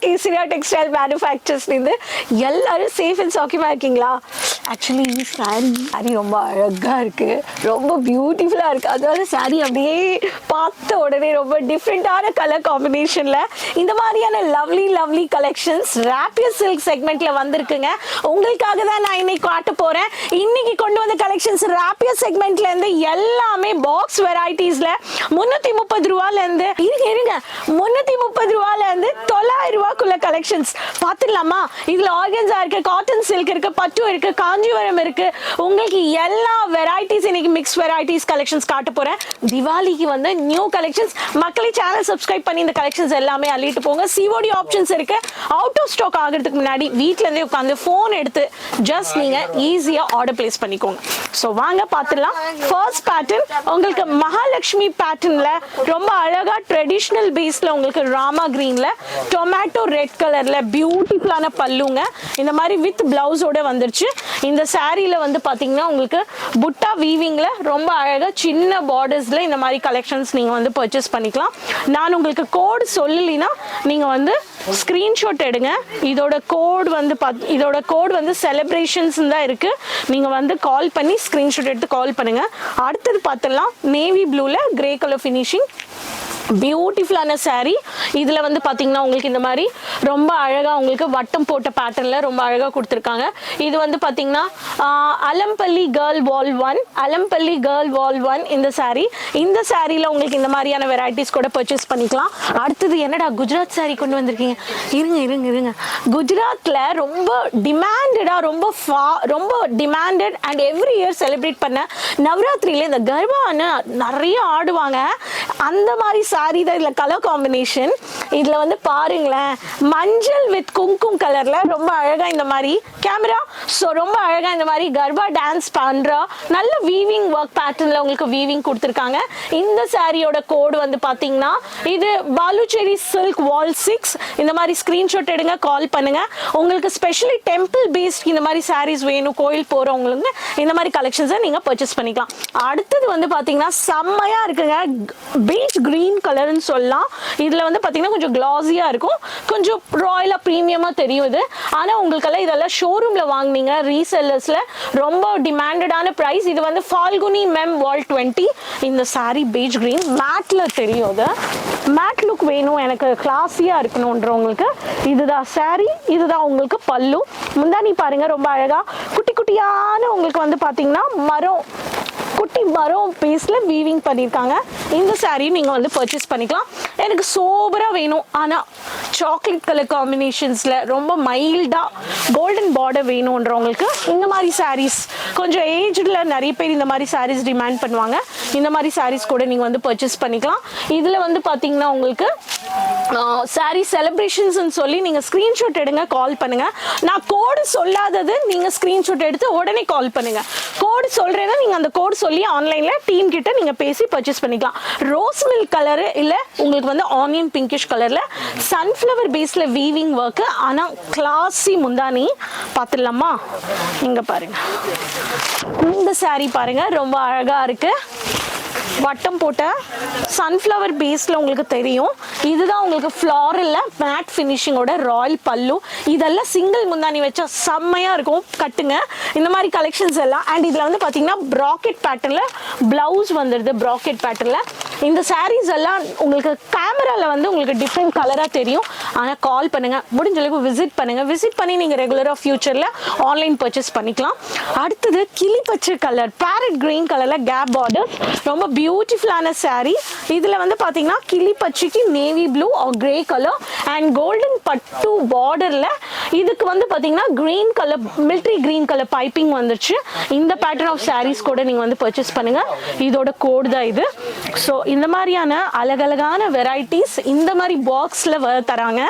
Surya textile மேனுஃபேக்சர்ஸ்லேருந்து எல்லாரும் safe and சாக்கியமாக இருக்கீங்களா? Actually sorry sorry ரொம்ப அழகாக இருக்குது ரொம்ப பியூட்டிஃபுல்லாக இருக்குது அதனால சாரி அப்படியே பார்த்த உடனே ரொம்ப டிஃப்ரெண்ட்டான கலர் காம்பினேஷனில் இந்த மாதிரியான லவ்லி லவ்லி கலெக்ஷன்ஸ் ரேப்பியர் சில்க் செக்மெண்ட்டில் வந்திருக்குங்க. உங்களுக்காக தான் நான் இன்னைக்கு காட்ட போகிறேன் இன்னைக்கு கொண்டு வந்த கலெக்ஷன்ஸ் ரேப்பியர் செக்மெண்ட்லேருந்து எல்லாமே பாக்ஸ் வெரைட்டிஸில் முந்நூற்றி முப்பது ரூபாலேருந்து இருங்க இருங்க. முந்நூற்றி முப்பது ரூபாலேருந்து தொள்ளாயிரம் ரூபாக்குள்ள கலெக்ஷன்ஸ் பார்த்துடலாமா? இதில் ஆர்கன்ஸா இருக்கு காட்டன் சில்க் இருக்கு பட்டு இருக்கு காஞ்சிபுரம் இருக்கு. உங்களுக்கு எல்லா வெரைட்டிஸ் இன்னைக்கு மிக்ஸ் வெரைட்டிஸ் கலெக்ஷன்ஸ் காட்ட போறேன். திவாலிக்கு வந்து நியூ கலெக்ஷன்ஸ் மக்களை சேனல் சப்ஸ்கிரைப் பண்ணி இந்த கலெக்ஷன்ஸ் எல்லாமே அள்ளிட்டு போங்க. சிஓடி ஆப்ஷன்ஸ் இருக்கு. அவுட் ஆஃப் ஸ்டாக் ஆகிறதுக்கு முன்னாடி வீட்ல இருந்தே உட்காந்து ஃபோன் எடுத்து ஜஸ்ட் நீங்க ஈஸியா ஆர்டர் பிளேஸ் பண்ணிக்கோங்க. ஸோ வாங்க பார்த்துடலாம் ஃபர்ஸ்ட் பேட்டர்ன் உங்களுக்கு மகாலட்சுமி பேட்டர்ன்ல ரொம்ப அழகா ட்ரெடிஷ்னல் பேஸ்ல உங்களுக்கு ராமா கிரீன்ல டொமேட்டோ ரெட் கலர்ல பியூட்டிஃபுல்லான பல்லுங்க. இந்த மாதிரி வித் பிளவுஸோட வந்துருச்சு. இந்த சாரியில் வந்து பார்த்தீங்கன்னா உங்களுக்கு புட்டா வீவிங்கில் ரொம்ப அழகாக சின்ன பார்டர்ஸில் இந்த மாதிரி கலெக்ஷன்ஸ் நீங்கள் வந்து பர்ச்சேஸ் பண்ணிக்கலாம். நான் உங்களுக்கு கோட் சொல்லலைன்னா நீங்கள் வந்து ஸ்க்ரீன்ஷாட் எடுங்க. இதோட கோட் வந்து பத் இதோட கோட் வந்து செலிப்ரேஷன்ஸ் தான் இருக்குது நீங்கள் வந்து கால் பண்ணி ஸ்க்ரீன்ஷாட் எடுத்து கால் பண்ணுங்கள் அடுத்தது பார்த்துடலாம் நேவி ப்ளூவில் கிரே கலர் ஃபினிஷிங் பியூட்டிஃபுல்லான saree. இதில் வந்து பார்த்தீங்கன்னா உங்களுக்கு இந்த மாதிரி ரொம்ப அழகாக உங்களுக்கு வட்டம் போட்ட பேட்டர்னில் ரொம்ப அழகாக கொடுத்துருக்காங்க. இது வந்து பார்த்தீங்கன்னா அலம்பள்ளி கேர்ள் வால் ஒன் அலம்பள்ளி கேர்ள் வால் ஒன் இந்த saree. இந்த சாரியில் உங்களுக்கு இந்த மாதிரியான வெரைட்டிஸ் கூட பர்ச்சேஸ் பண்ணிக்கலாம். அடுத்தது என்னடா குஜராத் saree கொண்டு வந்திருக்கீங்க? இருங்க இருங்க இருங்க. குஜராத்தில் ரொம்ப டிமாண்டடாக ரொம்ப ஃபா ரொம்ப demanded and every year celebrate பண்ண நவராத்திரியில இந்த கர்பான்னு நிறைய ஆடுவாங்க. அந்த மாதிரி சாரி தான் இதில் கலர் காம்பினேஷன் இதில் வந்து பாருங்களேன் மஞ்சள் வித் குங்கும் கலரில் ரொம்ப அழகாக இந்த மாதிரி கேமரா ஸோ ரொம்ப அழகாக இந்த மாதிரி கர்பா டான்ஸ் பண்ணுற நல்ல வீவிங் ஒர்க் பேட்டர்னில் உங்களுக்கு வீவிங் கொடுத்துருக்காங்க. இந்த சாரியோட கோடு வந்து பார்த்தீங்கன்னா இது பாலுச்சேரி சில்க் வால் சிக்ஸ் இந்த மாதிரி ஸ்க்ரீன்ஷாட் எடுங்க கால் பண்ணுங்க. உங்களுக்கு ஸ்பெஷலி டெம்பிள் பேஸ்ட் இந்த மாதிரி சாரீஸ் வேணும் கோயில் போகிறவங்களுக்கு இந்த மாதிரி கலெக்ஷன்ஸை நீங்கள் பர்ச்சேஸ் பண்ணிக்கலாம். அடுத்தது வந்து பார்த்தீங்கன்னா செம்மையாக இருக்குங்க பீச் க்ரீன் கலர்னு சொல்லலாம். இதில் வந்து பார்த்தீங்கன்னா கொஞ்சம் க்ளாஸியாக இருக்கும். கொஞ்சம் ராயலாக ப்ரீமியமாக தெரியும் இது. ஆனால் உங்களுக்கெல்லாம் இதெல்லாம் ஷோரூமில் வாங்கினீங்க ரீசெல்லர்ஸில் ரொம்ப டிமாண்டடான ப்ரைஸ் இது வந்து ஃபால்குனி மெம் வால் டுவெண்ட்டி இந்த சாரீ பீச் க்ரீன் மேட்டில் தெரியும் இது மேட் லுக் வேணும். எனக்கு கிளாஸியாக இருக்கணுன்றவங்களுக்கு இதுதான் சாரீ இதுதான் உங்களுக்கு பல்லு. முந்தானி பாருங்கள் ரொம்ப அழகாக குட்டி குட்டியான உங்களுக்கு வந்து பார்த்தீங்கன்னா மரம் குட்டி மரம் பீஸில் வீவிங் பண்ணியிருக்காங்க இந்த சாரியும் நீங்கள் வந்து பர்ச்சேஸ் பண்ணிக்கலாம். எனக்கு சோபராக வேணும். ஆனால் சாக்லேட் கலர் காம்பினேஷன்ஸில் ரொம்ப மைல்டாக கோல்டன் பார்டர் வேணுன்றவங்களுக்கு இந்த மாதிரி சாரீஸ் கொஞ்சம் ஏஜ்டில் நிறைய பேர் இந்த மாதிரி சாரீஸ் டிமாண்ட் பண்ணுவாங்க. இந்த மாதிரி சாரீஸ் கூட நீங்கள் வந்து பர்ச்சேஸ் பண்ணிக்கலாம். இதில் வந்து பார்த்தீங்கன்னா உங்களுக்கு சாரி செலிப்ரேஷன்ஸ்னு சொல்லி நீங்கள் ஸ்க்ரீன்ஷாட் எடுங்க கால் பண்ணுங்கள் நான் கோடு சொல்லாதது நீங்கள் ஸ்க்ரீன்ஷாட் எடுத்து உடனே கால் பண்ணுங்கள் கோடு சொல்கிறேன்னா நீங்கள் அந்த கோடு சொல்லி ஆன்லைனில் டீம் கிட்ட நீங்கள் பேசி பர்ச்சேஸ் பண்ணிக்கலாம். ரோஸ் மில்க் கலரு இல்லை உங்களுக்கு வந்து ஆனியன் பிங்கிஷ் கலரில் சன்ஃப்ளவர் பேஸில் வீவிங் ஒர்க்கு ஆனால் கிளாஸி முந்தானி பார்த்துடலாமா? இங்கே பாருங்கள் இந்த saree பாருங்கள் ரொம்ப அழகாக இருக்குது வட்டம் போட்ட சன்ஃப்ளவர் பேஸில் உங்களுக்கு தெரியும். இதுதான் உங்களுக்கு ஃப்ளாரலில் மேட் ஃபினிஷிங்கோட ராயல் பல்லு. இதெல்லாம் சிங்கிள் முந்தானி வச்சா செம்மையாக இருக்கும். கட்டுங்க. இந்த மாதிரி கலெக்ஷன்ஸ் எல்லாம். அண்ட் இதில் வந்து பார்த்தீங்கன்னா ப்ராக்கெட் பேட்டர்னில் ப்ளவுஸ் வந்துடுது ப்ராக்கெட் பேட்டர்னில் இந்த சாரீஸ் எல்லாம் உங்களுக்கு கேமராவில் வந்து உங்களுக்கு டிஃப்ரெண்ட் கலராக தெரியும். ஆனால் கால் பண்ணுங்கள் முடிஞ்ச அளவுக்கு விசிட் பண்ணுங்கள் விசிட் பண்ணி நீங்கள் ரெகுலராக ஃப்யூச்சரில் ஆன்லைன் பர்ச்சேஸ் பண்ணிக்கலாம். அடுத்தது கிளி பச்சை கலர் பேரட் கிரீன் கலரில் கேப் பார்டர்ஸ் ரொம்ப பியூட்டிஃபுல்லான சாரீ இதில் வந்து பார்த்தீங்கன்னா கிளி பச்சைக்கு navy blue or grey colour and golden பட்டு பார்டரில் இதுக்கு வந்து பார்த்தீங்கன்னா green colour military green colour piping வந்துருச்சு. இந்த பேட்டர்ன் ஆஃப் சாரீஸ் கூட நீங்கள் வந்து பர்ச்சேஸ் பண்ணுங்கள் இதோட கோடு தான் இது. ஸோ இந்த மாதிரியான அழகழகான வெரைட்டிஸ் இந்த மாதிரி பாக்ஸில் வ தராங்க.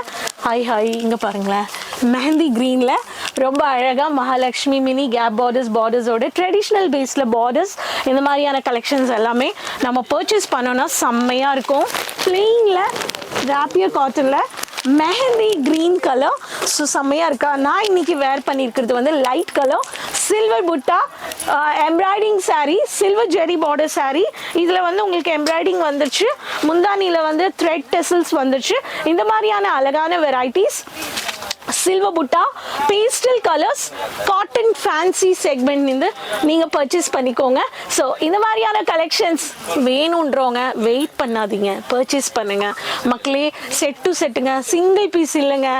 ஹாய் ஹாய் இங்கே பாருங்களேன். மெஹந்தி க்ரீனில் ரொம்ப அழகாக மகாலட்சுமி மினி கேப் பார்டர்ஸ் பார்டர்ஸோட ட்ரெடிஷ்னல் பேஸில் பார்டர்ஸ் இந்த மாதிரியான கலெக்ஷன்ஸ் எல்லாமே நம்ம பர்ச்சேஸ் பண்ணோன்னா செம்மையாக இருக்கும். பிளெயினில் ராப்பியர் காட்டனில் மெஹந்தி க்ரீன் கலர் ஸோ செம்மையாக இருக்கா? நான் இன்னைக்கு வேர் பண்ணியிருக்கிறது வந்து light colour silver butta embroidering sari silver zari border sari இதில் வந்து உங்களுக்கு எம்ப்ராய்டிங் வந்துருச்சு முந்தானியில் வந்து த்ரெட் டெசல்ஸ் வந்துருச்சு இந்த மாதிரியான அழகான varieties silver butta pastel colours cotton fancy segment இருந்து நீங்கள் பர்ச்சேஸ் பண்ணிக்கோங்க. ஸோ இந்த மாதிரியான கலெக்ஷன்ஸ் வேணுன்றவங்க வெயிட் பண்ணாதீங்க. பர்ச்சேஸ் பண்ணுங்க. மக்களே செட் டு செட்டுங்க சிங்கிள் பீஸ் இல்லைங்க.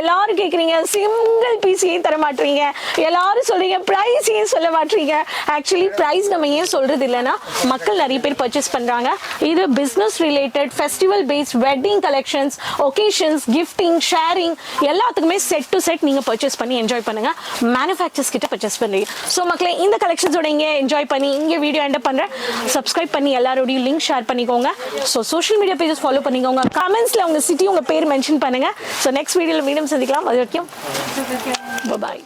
எல்லாரும் கேட்குறீங்க சிங்கிள் பீஸ் ஏன் தர மாட்டீங்க எல்லாரும் சொல்றீங்க ப்ரைஸ் ஏன் சொல்ல மாட்டீங்க ஆக்சுவலி ப்ரைஸ் நம்ம ஏன் சொல்றது இல்லைன்னா மக்கள் நிறைய பேர் பர்ச்சேஸ் பண்ணுறாங்க இது business related festival based wedding collections occasions gifting sharing எல்லாத்துக்குமே செட் டு செட் நீங்கள் பர்ச்சேஸ் பண்ணி என்ஜாய் பண்ணுங்க மேனுஃபேக்சர்ஸ் கிட்ட பர்ச்சேஸ் பண்ணுறீங்க ஸோ மக்களே இந்த கலெக்ஷன்ஸோட இங்கே என்ஜாய் பண்ணி இங்கே வீடியோ எண்ட் பண்ணுறேன் சப்ஸ்கிரைப் பண்ணி எல்லாரோடையும் லிங்க் ஷேர் பண்ணிக்கோங்க. So social media pages follow பண்ணிக்கோங்க. கமெண்ட்ஸில் உங்கள் சிட்டி உங்கள் பேர் மென்ஷன் பண்ணுங்க. ஸோ நெக்ஸ்ட் வீடியோவில் மீண்டும் சந்திக்கலாம். அது வரைக்கும் பாய்